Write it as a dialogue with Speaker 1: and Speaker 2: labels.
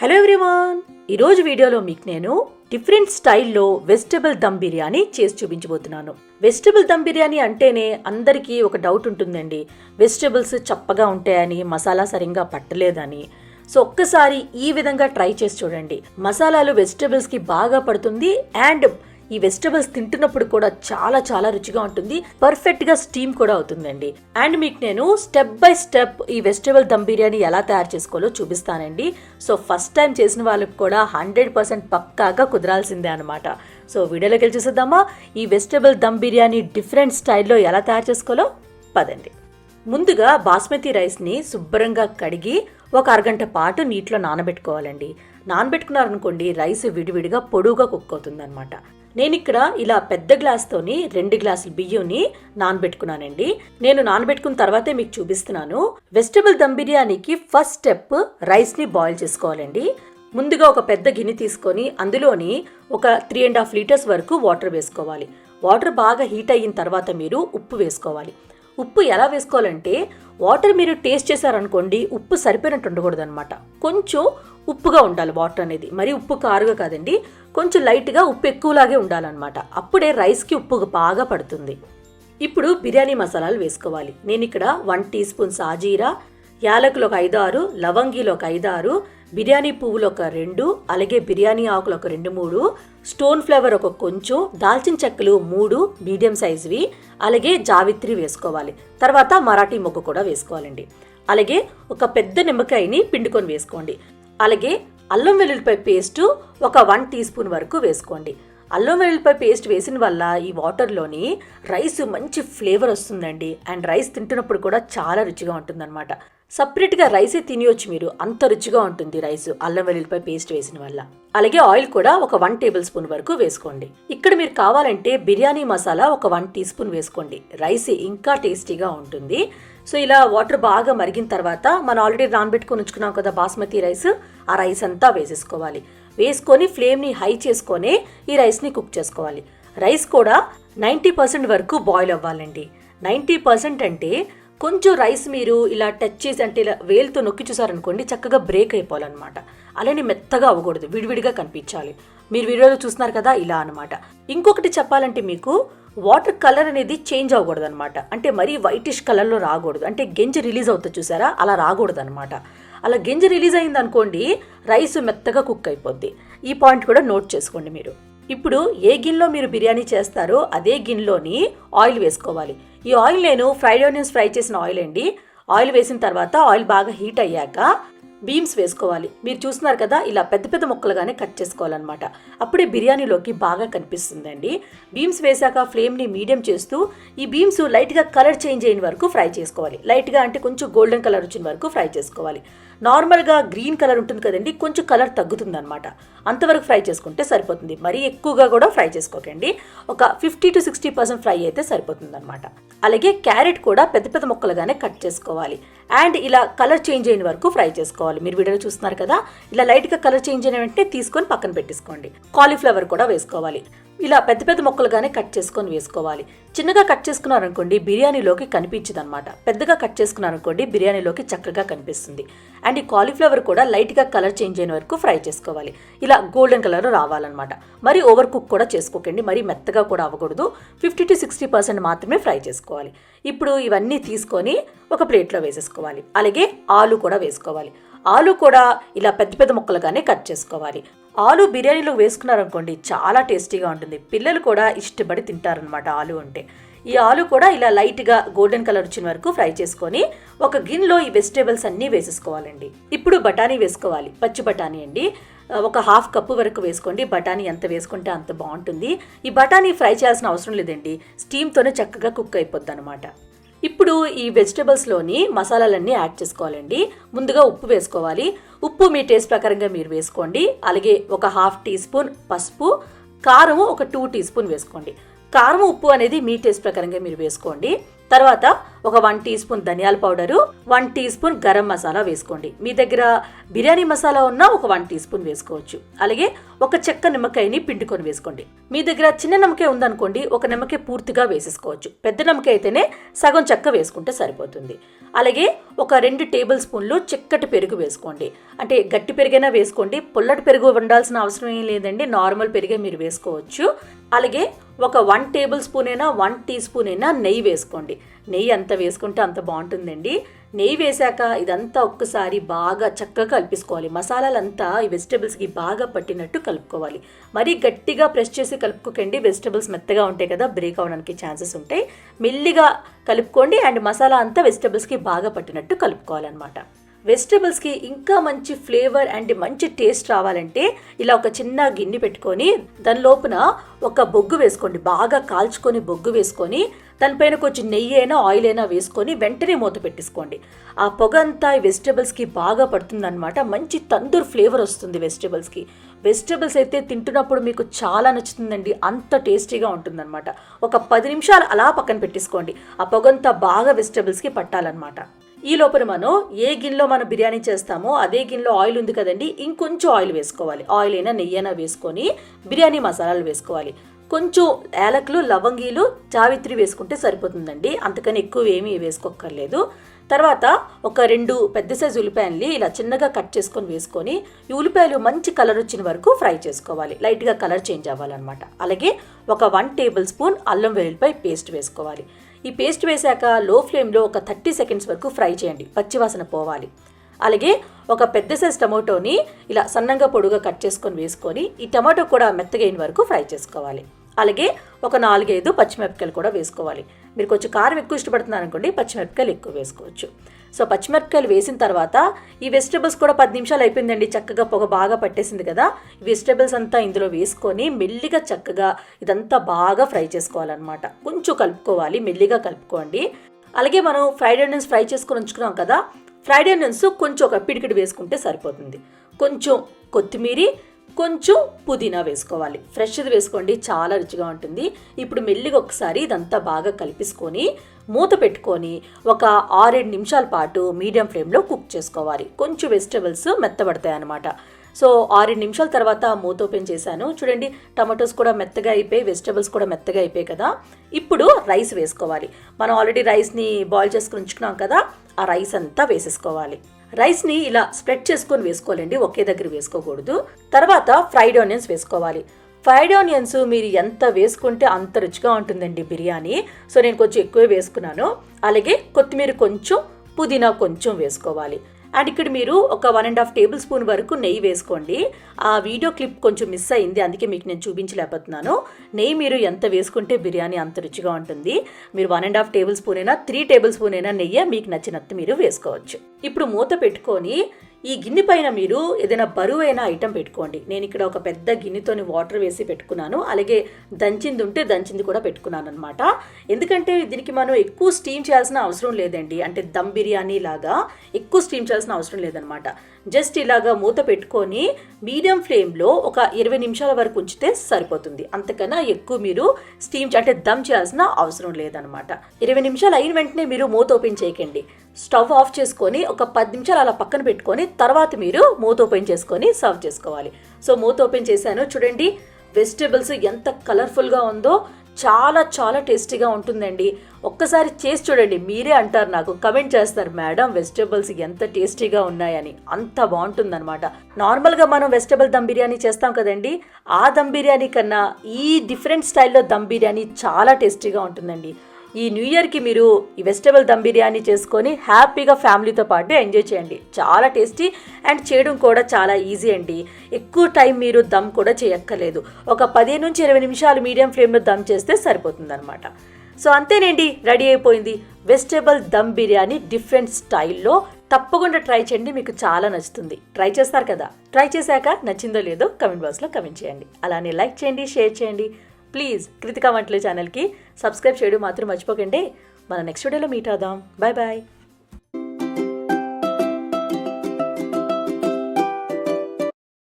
Speaker 1: Hello everyone ఈరోజు వీడియోలో మీకు నేను డిఫరెంట్ స్టైల్లో వెజిటబుల్ దమ్ బిర్యానీ చేసి చూపించబోతున్నాను. వెజిటబుల్ దమ్ బిర్యానీ అంటేనే అందరికీ ఒక డౌట్ ఉంటుందండి. వెజిటబుల్స్ చప్పగా ఉంటాయని మసాలా సరిగ్గా పట్టలేదని. సో ఒక్కసారి ఈ విధంగా ట్రై చేసి చూడండి. మసాలాలు వెజిటబుల్స్కి బాగా పడుతుంది అండ్ ఈ వెజిటబుల్స్ తింటున్నప్పుడు కూడా చాలా చాలా రుచిగా ఉంటుంది. పర్ఫెక్ట్గా స్టీమ్ కూడా అవుతుందండి. అండ్ మీకు నేను స్టెప్ బై స్టెప్ ఈ వెజిటబుల్ దమ్ బిర్యానీ ఎలా తయారు చేసుకోవాలో చూపిస్తానండి. సో ఫస్ట్ టైం చేసిన వాళ్ళకి కూడా హండ్రెడ్ పర్సెంట్ పక్కాగా కుదరాల్సిందే అనమాట సో వీడియోలోకి వెళ్ళి చూసేద్దామా? ఈ వెజిటబుల్ దమ్ బిర్యానీ డిఫరెంట్ స్టైల్లో ఎలా తయారు చేసుకోవాలో? పదండి. ముందుగా బాస్మతి రైస్ని శుభ్రంగా కడిగి ఒక అరగంట పాటు నీటిలో నానబెట్టుకోవాలండి. నానబెట్టుకున్నారనుకోండి రైస్ విడివిడిగా పొడువుగా కుక్ అవుతుందన్నమాట. నేను ఇక్కడ ఇలా పెద్ద గ్లాస్తోని రెండు గ్లాసులు బియ్యంని నానబెట్టుకున్నానండి. నేను నానబెట్టుకున్న తర్వాతే మీకు చూపిస్తున్నాను. వెజిటబుల్ దమ్ బిర్యానీకి ఫస్ట్ స్టెప్ రైస్ని బాయిల్ చేసుకోవాలండి. ముందుగా ఒక పెద్ద గిన్నె తీసుకొని అందులోని ఒక త్రీ అండ్ హాఫ్ లీటర్స్ వరకు వాటర్ వేసుకోవాలి. వాటర్ బాగా హీట్ అయిన తర్వాత మీరు ఉప్పు వేసుకోవాలి. ఉప్పు ఎలా వేసుకోవాలంటే వాటర్ మీరు టేస్ట్ చేశారనుకోండి ఉప్పు సరిపోయినట్టు ఉండకూడదు అనమాట కొంచెం ఉప్పుగా ఉండాలి వాటర్ అనేది. మరి ఉప్పు కారుగా కాదండి కొంచెం లైట్గా ఉప్పు ఎక్కువలాగే ఉండాలన్నమాట. అప్పుడే రైస్కి ఉప్పు బాగా పడుతుంది. ఇప్పుడు బిర్యానీ మసాలాలు వేసుకోవాలి. నేను ఇక్కడ వన్ టీ స్పూన్ సాజీరా యాలకులు ఒక ఐదు ఆరు లవంగీలు ఒక ఐదు ఆరు బిర్యానీ పువ్వులు ఒక రెండు అలాగే బిర్యానీ ఆకులు ఒక రెండు మూడు స్టోన్ ఫ్లేవర్ ఒక కొంచెం దాల్చిన చెక్కలు మూడు మీడియం సైజువి అలాగే జావిత్రి వేసుకోవాలి. తర్వాత మరాఠీ మొగ్గు కూడా వేసుకోవాలండి. అలాగే ఒక పెద్ద నిమ్మకాయని పిండుకొని వేసుకోండి. అలాగే అల్లం వెల్లుల్లిపాయ పేస్టు ఒక వన్ టీ స్పూన్ వరకు వేసుకోండి. అల్లం వెల్లుల్లిపాయ పేస్ట్ వేసిన వల్ల ఈ వాటర్లోని రైస్ మంచి ఫ్లేవర్ వస్తుందండి. అండ్ రైస్ తింటున్నప్పుడు కూడా చాలా రుచిగా ఉంటుందన్నమాట. సపరేట్గా రైసే తినవచ్చు మీరు. అంత రుచిగా ఉంటుంది రైస్. అల్లం వెల్లుల్లిపై పేస్ట్ వేసిన వల్ల. అలాగే ఆయిల్ కూడా ఒక వన్ టేబుల్ స్పూన్ వరకు వేసుకోండి. ఇక్కడ మీరు కావాలంటే బిర్యానీ మసాలా ఒక వన్ టీ స్పూన్ వేసుకోండి. రైస్ ఇంకా టేస్టీగా ఉంటుంది. సో ఇలా వాటర్ బాగా మరిగిన తర్వాత మనం ఆల్రెడీ నానబెట్టుకొని ఉంచుకున్నాం కదా బాస్మతి రైస్ ఆ రైస్ అంతా వేసేసుకోవాలి. వేసుకొని ఫ్లేమ్ని హై చేసుకొని ఈ రైస్ని కుక్ చేసుకోవాలి. రైస్ కూడా నైంటీ పర్సెంట్ వరకు బాయిల్ అవ్వాలండి. నైంటీ పర్సెంట్ అంటే కొంచెం రైస్ మీరు ఇలా టచ్ చేసి అంటే ఇలా వేలుతో నొక్కి చూసారనుకోండి చక్కగా బ్రేక్ అయిపోవాలన్నమాట. అలానే మెత్తగా అవ్వకూడదు విడివిడిగా కనిపించాలి. మీరు వీడియోలో చూస్తున్నారు కదా ఇలా అనమాట ఇంకొకటి చెప్పాలంటే మీకు వాటర్ కలర్ అనేది చేంజ్ అవ్వకూడదు అనమాట అంటే మరీ వైటిష్ కలర్లో రాకూడదు. అంటే గెంజి రిలీజ్ అవుతుంది చూసారా? అలా రాకూడదు అనమాట అలా గింజ రిలీజ్ అయింది అనుకోండి రైస్ మెత్తగా కుక్ అయిపోద్ది. ఈ పాయింట్ కూడా నోట్ చేసుకోండి మీరు. ఇప్పుడు ఏ గిన్నెలో మీరు బిర్యానీ చేస్తారో అదే గిన్నెలోని ఆయిల్ వేసుకోవాలి. ఈ ఆయిల్ నేను ఫ్రైడ్ ఆనియన్స్ ఫ్రై చేసిన ఆయిల్ అండి. ఆయిల్ వేసిన తర్వాత ఆయిల్ బాగా హీట్ అయ్యాక బీమ్స్ వేసుకోవాలి. మీరు చూస్తున్నారు కదా ఇలా పెద్ద పెద్ద ముక్కలుగానే కట్ చేసుకోవాలన్నమాట. అప్పుడే బిర్యానీలోకి బాగా కనిపిస్తుందండి. బీమ్స్ వేసాక ఫ్లేమ్ని మీడియం చేస్తూ ఈ బీమ్స్ లైట్గా కలర్ చేంజ్ అయిన వరకు ఫ్రై చేసుకోవాలి. లైట్గా అంటే కొంచెం గోల్డెన్ కలర్ వచ్చిన వరకు ఫ్రై చేసుకోవాలి. నార్మల్గా గ్రీన్ కలర్ ఉంటుంది కదండి కొంచెం కలర్ తగ్గుతుంది అనమాట అంతవరకు ఫ్రై చేసుకుంటే సరిపోతుంది. మరీ ఎక్కువగా కూడా ఫ్రై చేసుకోకండి. ఒక fifty to sixty percent fry అయితే సరిపోతుంది అనమాట అలాగే క్యారెట్ కూడా పెద్ద పెద్ద ముక్కలుగానే కట్ చేసుకోవాలి. అండ్ ఇలా కలర్ చేంజ్ అయిన వరకు ఫ్రై చేసుకోవాలి. మీరు వీడియోలో చూస్తున్నారు కదా ఇలా లైట్గా కలర్ చేంజ్ అయిన వెంటనే తీసుకొని పక్కన పెట్టేసుకోండి. కాలీఫ్లవర్ కూడా వేసుకోవాలి. ఇలా పెద్ద పెద్ద ముక్కలుగానే కట్ చేసుకొని వేసుకోవాలి. చిన్నగా కట్ చేసుకున్నారనుకోండి బిర్యానీలోకి కనిపించదు అనమాట పెద్దగా కట్ చేసుకున్నారనుకోండి బిర్యానీలోకి చక్కగా కనిపిస్తుంది. అండ్ ఈ కాలీఫ్లవర్ కూడా లైట్గా కలర్ చేంజ్ అయిన వరకు ఫ్రై చేసుకోవాలి. ఇలా గోల్డెన్ కలర్ రావాలన్నమాట. మరి ఓవర్ కుక్ కూడా చేసుకోకండి. మరి మెత్తగా కూడా అవ్వకూడదు. ఫిఫ్టీ టు సిక్స్టీ పర్సెంట్ మాత్రమే ఫ్రై చేసుకోవాలి. ఇప్పుడు ఇవన్నీ తీసుకొని ఒక ప్లేట్లో వేసేసుకోవాలి. అలాగే ఆలు కూడా వేసుకోవాలి. ఆలు కూడా ఇలా పెద్ద పెద్ద ముక్కలుగానే కట్ చేసుకోవాలి. ఆలు బిర్యానీలో వేసుకున్నారనుకోండి చాలా టేస్టీగా ఉంటుంది. పిల్లలు కూడా ఇష్టపడి తింటారనమాట ఆలు అంటే. ఈ ఆలు కూడా ఇలా లైట్గా గోల్డెన్ కలర్ వచ్చిన వరకు ఫ్రై చేసుకొని ఒక గిన్నెలో ఈ వెజిటేబుల్స్ అన్నీ వేసేసుకోవాలండి. ఇప్పుడు బఠానీ వేసుకోవాలి. పచ్చి బఠానీ అండి. ఒక హాఫ్ కప్పు వరకు వేసుకోండి. బఠానీ ఎంత వేసుకుంటే అంత బాగుంటుంది. ఈ బఠానీ ఫ్రై చేయాల్సిన అవసరం లేదండి. స్టీమ్తోనే చక్కగా కుక్ అయిపోద్ది అనమాట ఇప్పుడు ఈ వెజిటబుల్స్లోని మసాలాలన్నీ యాడ్ చేసుకోవాలండి. ముందుగా ఉప్పు వేసుకోవాలి. ఉప్పు మీ టేస్ట్ ప్రకారంగా మీరు వేసుకోండి. అలాగే ఒక హాఫ్ టీ స్పూన్ పసుపు కారం ఒక టూ టీ స్పూన్ వేసుకోండి. కారం ఉప్పు అనేది మీ టేస్ట్ ప్రకారంగా మీరు వేసుకోండి. తర్వాత ఒక వన్ టీ స్పూన్ ధనియాల powder one teaspoon garam masala వేసుకోండి. మీ దగ్గర బిర్యానీ మసాలా ఉన్నా ఒక వన్ టీ స్పూన్ వేసుకోవచ్చు. అలాగే ఒక చెక్క నిమ్మకాయని పిండుకొని వేసుకోండి. మీ దగ్గర చిన్న నిమ్మకాయ ఉందనుకోండి ఒక నిమ్మకాయ పూర్తిగా వేసేసుకోవచ్చు. పెద్ద నిమ్మకాయ అయితేనే సగం చెక్క వేసుకుంటే సరిపోతుంది. అలాగే ఒక రెండు టేబుల్ స్పూన్లు చిక్కటి పెరుగు వేసుకోండి. అంటే గట్టి పెరుగైనా వేసుకోండి పుల్లటి పెరుగు వండాల్సిన అవసరం ఏం లేదండి నార్మల్ పెరిగే మీరు వేసుకోవచ్చు. అలాగే ఒక వన్ టేబుల్ స్పూన్ అయినా వన్ టీ స్పూన్ అయినా నెయ్యి వేసుకోండి. నెయ్యి అంత వేసుకుంటే అంత బాగుంటుందండి. నెయ్యి వేశాక ఇదంతా ఒక్కసారి బాగా చక్కగా కలిపేసుకోవాలి. మసాలాలంతా ఈ వెజిటేబుల్స్కి బాగా పట్టినట్టు కలుపుకోవాలి. మరీ గట్టిగా ప్రెస్ చేసి కలుపుకోకండి. వెజిటేబుల్స్ మెత్తగా ఉంటాయి కదా బ్రేక్ అవడానికి ఛాన్సెస్ ఉంటాయి. మెల్లిగా కలుపుకోండి అండ్ మసాలా అంతా వెజిటేబుల్స్కి బాగా పట్టినట్టు కలుపుకోవాలన్నమాట. వెజిటేబుల్స్కి ఇంకా మంచి ఫ్లేవర్ అండ్ మంచి టేస్ట్ రావాలంటే ఇలా ఒక చిన్న గిన్నె పెట్టుకొని దాని లోపల ఒక బొగ్గు వేసుకోండి. బాగా కాల్చుకొని బొగ్గు వేసుకొని దానిపైన కొంచెం నెయ్యి అయినా ఆయిల్ అయినా వేసుకొని వెంటనే మూత పెట్టేసుకోండి. ఆ పొగ అంతా వెజిటేబుల్స్కి బాగా పడుతుందన్నమాట. మంచి తందూర్ ఫ్లేవర్ వస్తుంది వెజిటేబుల్స్కి వెజిటేబుల్స్ అయితే తింటున్నప్పుడు మీకు చాలా నచ్చుతుందండి. అంత టేస్టీగా ఉంటుందన్నమాట. ఒక పది నిమిషాలు అలా పక్కన పెట్టేసుకోండి. ఆ పొగంతా బాగా వెజిటేబుల్స్కి పట్టాలన్నమాట. ఈ లోపల మనం ఏ గిన్నెలో మనం బిర్యానీ చేస్తామో అదే గిన్నెలో ఆయిల్ ఉంది కదండి ఇంకొంచెం ఆయిల్ వేసుకోవాలి. ఆయిల్ అయినా నెయ్యి అయినా వేసుకొని బిర్యానీ మసాలాలు వేసుకోవాలి. కొంచెం యాలకులు లవంగీలు జావిత్రి వేసుకుంటే సరిపోతుందండి. అంతకని ఎక్కువ ఏమీ వేసుకోక్కర్లేదు. తర్వాత ఒక రెండు పెద్ద సైజు ఉల్లిపాయల్ని ఇలా చిన్నగా కట్ చేసుకొని వేసుకొని ఈ ఉల్లిపాయలు మంచి కలర్ వచ్చిన వరకు ఫ్రై చేసుకోవాలి. లైట్గా కలర్ చేంజ్ అవ్వాలన్నమాట. అలాగే ఒక వన్ టేబుల్ స్పూన్ అల్లం వెల్లుల్లిపాయ పేస్ట్ వేసుకోవాలి. ఈ పేస్ట్ వేశాక లో ఫ్లేమ్లో ఒక థర్టీ సెకండ్స్ వరకు ఫ్రై చేయండి. పచ్చివాసన పోవాలి. అలాగే ఒక పెద్ద సైజ్ టమాటోని ఇలా సన్నంగా పొడుగా కట్ చేసుకొని వేసుకొని ఈ టమాటో కూడా మెత్తగైన వరకు ఫ్రై చేసుకోవాలి. అలాగే ఒక నాలుగైదు పచ్చిమిరపకాయలు కూడా వేసుకోవాలి. మీరు కొంచెం కారం ఎక్కువ ఇష్టపడుతున్నారు అనుకోండి పచ్చిమిరపకాయలు ఎక్కువ వేసుకోవచ్చు. సో పచ్చిమిరపకాయలు వేసిన తర్వాత ఈ వెజిటేబుల్స్ కూడా పది నిమిషాలు అయిపోయిందండి. చక్కగా పొగ బాగా పట్టేసింది కదా. ఈ వెజిటేబుల్స్ అంతా ఇందులో వేసుకొని మెల్లిగా చక్కగా ఇదంతా బాగా ఫ్రై చేసుకోవాలన్నమాట. కొంచెం కలుపుకోవాలి మెల్లిగా కలుపుకోండి. అలాగే మనం ఫ్రైడ్ ఆనియన్స్ ఫ్రై చేసుకొని ఉంచుకున్నాం కదా. ఫ్రైడ్ ఆనియన్స్ కొంచెం ఒక పిడికిడి వేసుకుంటే సరిపోతుంది. కొంచెం కొత్తిమీరి కొంచెం పుదీనా వేసుకోవాలి. ఫ్రెష్ది వేసుకోండి చాలా రుచిగా ఉంటుంది. ఇప్పుడు మెల్లిగా ఒకసారి ఇదంతా బాగా కలిపేసుకొని మూత పెట్టుకొని ఒక ఆరేడు నిమిషాల పాటు మీడియం ఫ్లేమ్లో కుక్ చేసుకోవాలి. కొంచెం వెజిటబుల్స్ మెత్తబడతాయి అన్నమాట సో ఆరేడు నిమిషాల తర్వాత మూత ఓపెన్ చేశాను. చూడండి టమాటోస్ కూడా మెత్తగా అయిపోయి వెజిటబుల్స్ కూడా మెత్తగా అయిపోయాయి కదా. ఇప్పుడు రైస్ వేసుకోవాలి. మనం ఆల్రెడీ రైస్ని బాయిల్ చేసుకుని ఉంచుకున్నాం కదా ఆ రైస్ అంతా వేసేసుకోవాలి. రైస్ని ఇలా స్ప్రెడ్ చేసుకొని వేసుకోవాలండి ఒకే దగ్గర వేసుకోకూడదు. తర్వాత ఫ్రైడ్ ఆనియన్స్ వేసుకోవాలి. ఫ్రైడ్ ఆనియన్స్ మీరు ఎంత వేసుకుంటే అంత రుచిగా ఉంటుందండి బిర్యానీ. సో నేను కొంచెం ఎక్కువే వేసుకున్నాను. అలాగే కొత్తిమీర కొంచెం పుదీనా కొంచెం వేసుకోవాలి. అండ్ ఇక్కడ మీరు ఒక one and half tablespoon వరకు నెయ్యి వేసుకోండి. ఆ వీడియో క్లిప్ కొంచెం మిస్ అయింది అందుకే మీకు నేను చూపించలేకపోతున్నాను. నెయ్యి మీరు ఎంత వేసుకుంటే బిర్యానీ అంత రుచిగా ఉంటుంది. మీరు one and half tablespoon అయినా త్రీ టేబుల్ స్పూన్ అయినా నెయ్యి మీకు నచ్చినట్టు మీరు వేసుకోవచ్చు. ఇప్పుడు మూత పెట్టుకొని ఈ గిన్నె పైన మీరు ఏదైనా బరువైన ఐటెం పెట్టుకోండి. నేను ఇక్కడ ఒక పెద్ద గిన్నెతోని వాటర్ వేసి పెట్టుకున్నాను. అలాగే దంచింది ఉంటే దంచింది కూడా పెట్టుకున్నాను అనమాట ఎందుకంటే దీనికి మనం ఎక్కువ స్టీమ్ చేయాల్సిన అవసరం లేదండి. అంటే దమ్ బిర్యానీ లాగా ఎక్కువ స్టీమ్ చేయాల్సిన అవసరం లేదనమాట జస్ట్ ఇలాగా మూత పెట్టుకొని మీడియం ఫ్లేమ్లో ఒక ఇరవై నిమిషాల వరకు ఉంచితే సరిపోతుంది. అంతకన్నా ఎక్కువ మీరు స్టీమ్ అంటే దమ్ చేయాల్సిన అవసరం లేదనమాట ఇరవై నిమిషాలు అయిన వెంటనే మీరు మూత ఓపెన్ చేయకండి. స్టవ్ ఆఫ్ చేసుకొని ఒక పది నిమిషాలు అలా పక్కన పెట్టుకొని తర్వాత మీరు మూత ఓపెన్ చేసుకొని సర్వ్ చేసుకోవాలి. సో మూత ఓపెన్ చేశాను. చూడండి వెజిటేబుల్స్ ఎంత కలర్ఫుల్గా ఉందో చాలా చాలా టేస్టీగా ఉంటుందండి. ఒక్కసారి చేసి చూడండి మీరే అంటారు నాకు. కమెంట్ చేస్తారు మేడం వెజిటేబుల్స్ ఎంత టేస్టీగా ఉన్నాయని. అంత బాగుంటుందన్నమాట. నార్మల్గా మనం వెజిటేబుల్ దమ్ బిర్యానీ చేస్తాం కదండి ఆ దమ్ బిర్యానీ కన్నా ఈ డిఫరెంట్ స్టైల్లో దమ్ బిర్యానీ చాలా టేస్టీగా ఉంటుందండి. ఈ న్యూ ఇయర్కి మీరు ఈ వెజిటేబుల్ దమ్ బిర్యానీ చేసుకొని హ్యాపీగా ఫ్యామిలీతో పాటు ఎంజాయ్ చేయండి. చాలా టేస్టీ అండ్ చేయడం కూడా చాలా ఈజీ అండి. ఎక్కువ టైం మీరు దమ్ కూడా చేయక్కర్లేదు. ఒక పదిహేను నుంచి ఇరవై నిమిషాలు మీడియం ఫ్లేమ్లో దమ్ చేస్తే సరిపోతుందన్నమాట. సో అంతేనండి. రెడీ అయిపోయింది. వెజిటేబుల్ దమ్ బిర్యానీ డిఫరెంట్ స్టైల్లో తప్పకుండా ట్రై చేయండి. మీకు చాలా నచ్చుతుంది. ట్రై చేస్తారు కదా? ట్రై చేశాక నచ్చిందో లేదో కమెంట్ బాక్స్లో కమెంట్ చేయండి. అలానే లైక్ చేయండి షేర్ చేయండి. ప్లీజ్ కృతికా వంటలు ఛానల్కి సబ్స్క్రైబ్ చేయడం మాత్రం మర్చిపోకండి. మన నెక్స్ట్ వీడియోలో మీట్ అవుదాం. Bye bye